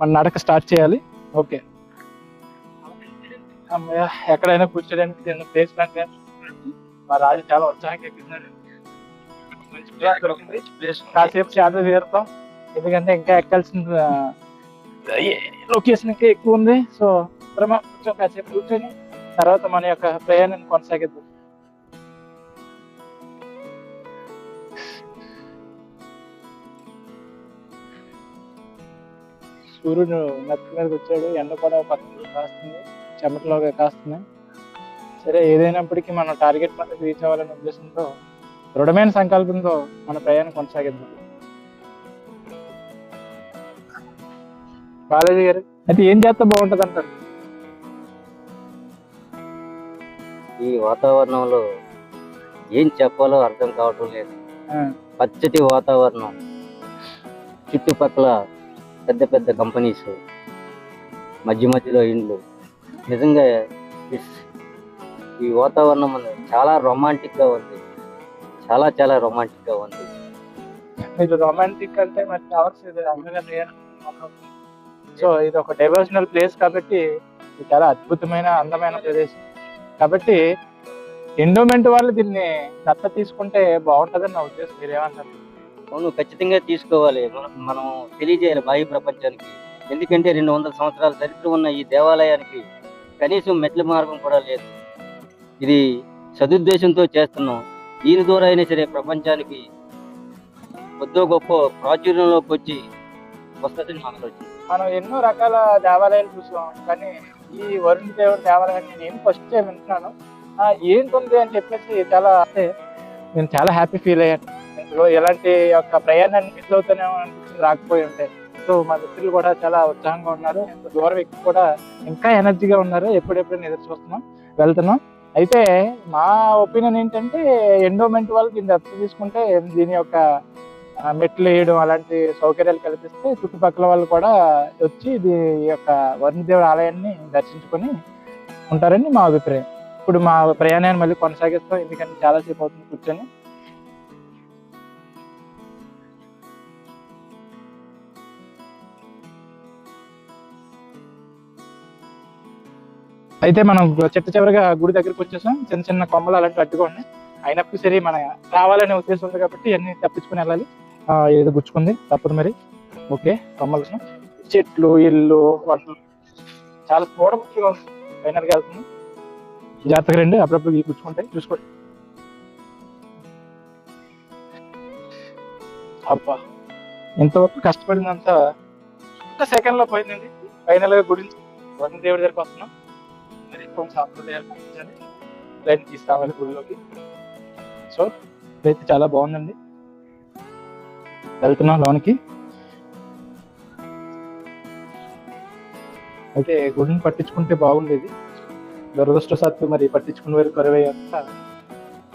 మన నడక స్టార్ట్ చేయాలి. ఓకే. ఎక్కడైనా కూర్చోడానికి నేను ప్లేస్ లాగా మా రాజు చాలా ఉత్సాహంగా మంచి కాసేపు చేత తీరుతాం ఎందుకంటే ఇంకా ఎక్కాల్సిన లొకేషన్ ఇంకా ఎక్కువ ఉంది. సో కొంచెం కాసేపు కూర్చొని తర్వాత మన యొక్క ప్రయాణాన్ని కొనసాగిద్దాం. సూర్యుడు నత్తి మీదకి వచ్చాడు. ఎండ కూడా పక్కన కాస్తుంది. చెమటలోగా కాస్తున్నాయి సరే ఏదైనప్పటికీ మనం టార్గెట్ మనకు రీచ్ అవ్వాలనే ఉద్దేశంతో దృఢమైన సంకల్పంతో మన ప్రయాణం కొనసాగిద్దాం. బాలాజీ గారు అయితే ఏం చేస్తే బాగుంటది అంటారు ఈ వాతావరణంలో ఏం చెప్పాలో అర్థం కావటం లేదు. పచ్చటి వాతావరణం. చుట్టుపక్కల పెద్ద పెద్ద కంపెనీస్ మధ్య మధ్యలో ఇండ్లు. నిజంగా ఈ వాతావరణం చాలా రొమాంటిక్గా ఉంది. చాలా చాలా రొమాంటిక్గా ఉంది. మీరు రొమాంటిక్ అంటే మరి కావాల్సింది సో ఇది ఒక డైవర్షనల్ ప్లేస్ కాబట్టి ఇది చాలా అద్భుతమైన అందమైన ప్రదేశం. కాబట్టి ఎండోమెంట్ వాళ్ళు దీన్ని దత్త తీసుకుంటే బాగుంటుందని నా ఉద్దేశం. మీరేమంటారు? అవును ఖచ్చితంగా తీసుకోవాలి. మనం మనం తెలియజేయాలి బాహ్య ప్రపంచానికి. ఎందుకంటే రెండు వందల సంవత్సరాల చరిత్ర ఉన్న ఈ దేవాలయానికి కనీసం మెట్ల మార్గం కూడా లేదు. ఇది సదుద్దేశంతో చేస్తున్నాం. దీని ద్వారా అయినా సరే ప్రపంచానికి కొద్దో గొప్ప ప్రాచుర్యంలోకి వచ్చి వస్తుందని నా ఆలోచన. మనం ఎన్నో రకాల దేవాలయాలు చూసాం కానీ ఈ వరుణ్ దేవుడు దేవాలయాన్ని నేను ఫస్ట్ టైం వింటున్నాను. ఏంటుంది అని చెప్పేసి చాలా అంటే నేను చాలా హ్యాపీ ఫీల్ అయ్యాను. లో ఎలాంటి యొక్క ప్రయాణాన్ని మిస్ అవుతూనే అనిపించింది రాకపోయి ఉంటే. సో మా మిత్రులు కూడా చాలా ఉత్సాహంగా ఉన్నారు. ఇంత దూరం వ్యక్తి కూడా ఇంకా ఎనర్జీగా ఉన్నారు. ఎప్పుడెప్పుడు ఎదురు చూస్తున్నాం వెళ్తున్నాం. అయితే మా ఒపీనియన్ ఏంటంటే ఎండోమెంట్ వాళ్ళు దీన్ని దత్తత తీసుకుంటే దీని యొక్క మెట్లు వేయడం అలాంటి సౌకర్యాలు కల్పిస్తే చుట్టుపక్కల వాళ్ళు కూడా వచ్చి ఇది యొక్క వరుణదేవుడి ఆలయాన్ని దర్శించుకొని ఉంటారని మా అభిప్రాయం. ఇప్పుడు మా ప్రయాణాన్ని మళ్ళీ కొనసాగిస్తాం. ఎందుకంటే చాలాసేపు అవుతుంది కూర్చొని. అయితే మనం చిట్ట చివరిగా గుడి దగ్గరికి వచ్చేసాం. చిన్న చిన్న కొమ్మలు అలాంటివి అడ్డుగా ఉన్నాయి. అయినప్పుడు సరే మన రావాలనే ఉద్దేశం ఉంది కాబట్టి అన్ని తప్పించుకుని వెళ్ళాలి. ఏదో గుచ్చుకుంది. తప్పదు మరి. ఓకే కొమ్మలు. చెట్లు ఇల్లు వంటలు చాలా చూడముచ్చుగా ఉంది. ఫైనల్గా వెళ్తుంది జాగ్రత్తగా రండి. అప్పుడప్పుడు ఇవి గుచ్చుకుంటాయి. చూసుకోండి. అబ్బా ఇంతవరకు కష్టపడినంత ఒక్క సెకండ్లో పోయిందండి. ఫైనల్గా గురించి వరుణ దేవుడి దగ్గరికి వస్తున్నాం. మరి సాంప్రదాయాలు పాటించాలి లైన్ తీసుకురావాలి గుడిలోకి సో ఇదైతే చాలా బాగుందండి. వెళ్తున్నాం లోనికి. అయితే గుడిని పట్టించుకుంటే బాగుండేది. దురదృష్టవశాత్తు మరి పట్టించుకున్న వారు కరువయ్యాక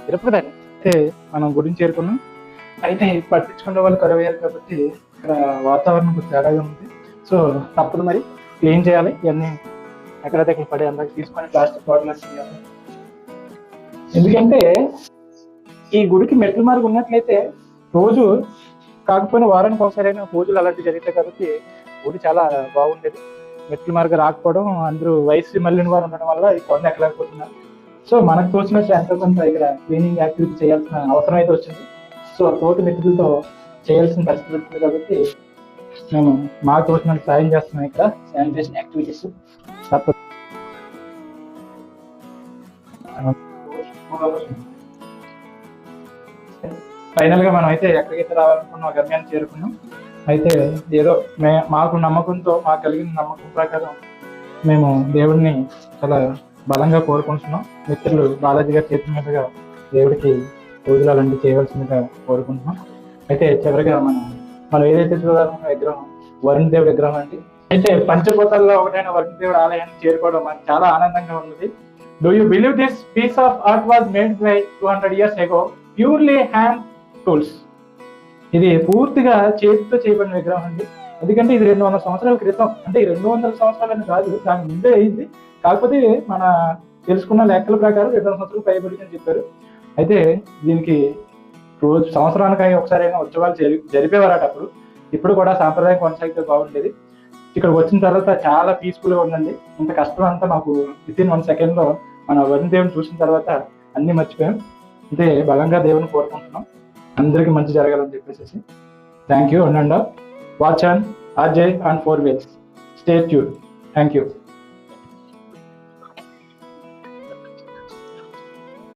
తిరుపతి అయితే మనం గుడిని చేరుకున్నాం. అయితే పట్టించుకున్న వాళ్ళు కరువయ్యారు కాబట్టి ఇక్కడ వాతావరణం తేడాగా ఉంది. సో తప్పదు మరి. క్లీన్ చేయాలి? ఇవన్నీ ఎక్కడైతే ఇక్కడ పడే అందరికి తీసుకొని ప్లాస్టిక్ బాటిల్స్ చేయాలి. ఎందుకంటే ఈ గుడికి మెట్ల మార్గం ఉన్నట్లయితే రోజు కాకపోయినా వారానికి ఒకసారైనా పూజలు అలాంటివి జరుగుతాయి కాబట్టి గుడి చాలా బాగుండేది. మెట్ల మార్గం రాకపోవడం అందరూ వయసు మళ్ళిన వారు ఉండడం వల్ల ఈ కొండ ఎక్కలేకపోతున్నారు. సో మనకు తోచినట్టు ఎంతో కొంత ఇక్కడ క్లీనింగ్ యాక్టివిటీ చేయాల్సిన అవసరం అయితే వచ్చింది. సో తోటి మిత్రులతో చేయాల్సిన పరిస్థితి వచ్చింది కాబట్టి మేము మాకు తోచినట్టు సాయం చేస్తున్నాం ఇక్కడ. శానిటేషన్ యాక్టివిటీస్ తప్పదు ఫైనల్గా మనం అయితే ఎక్కడికైతే రావాలనుకున్న గమ్యాన్ని చేరుకున్నాం. అయితే ఏదో మే మాకు నమ్మకంతో మాకు కలిగిన నమ్మకం ప్రకారం మేము దేవుడిని చాలా బలంగా కోరుకుంటున్నాం. మిత్రులు బాలాజీ గారి చేతి మీదుగా దేవుడికి పూజలు అలాంటివి చేయవలసిందిగా కోరుకుంటున్నాం. అయితే చివరిగా మనం మనం ఏదైతే చూడాలనుకున్న విగ్రహం వరుణ్ దేవుడి విగ్రహం అండి. అయితే పంచభూతాల్లో ఒకటైన వరుణ్ దేవుడి ఆలయాన్ని చేరుకోవడం మనకు చాలా ఆనందంగా ఉన్నది. Do you believe this piece of art was made by two hundred years ago purely hand tools ఇది పూర్తిగా చేతితో చేయబడిన విగ్రహం అండి. ఎందుకంటే ఇది రెండు వందల సంవత్సరాల క్రితం. అంటే ఈ రెండు వందల సంవత్సరాలని కాదు దాని ముందే అయింది. కాకపోతే మన తెలుసుకున్న లెక్కల ప్రకారం రెండు వందల సంవత్సరాలు పైబడి అని చెప్పారు. అయితే దీనికి రోజు సంవత్సరానికి ఒకసారి అయినా ఉత్సవాలు జరి జరిపేవారట అప్పుడు ఇప్పుడు కూడా సాంప్రదాయం కొనసాగితే బాగుండేది. ఇక్కడ వచ్చిన తర్వాత చాలా పీస్ఫుల్గా ఉండండి ఉందండి. ఇంత కష్టం అంతా మాకు విత్ ఇన్ వన్ సెకండ్లో మన వరుణ్ దేవుని చూసిన తర్వాత అన్ని మర్చిపోయాం. అంటే బలంగా దేవుని కోరుకుంటున్నాం. అందరికీ మంచి జరగాలని చెప్పేసి thank you and watch on RJ on four wheels stay tune thank you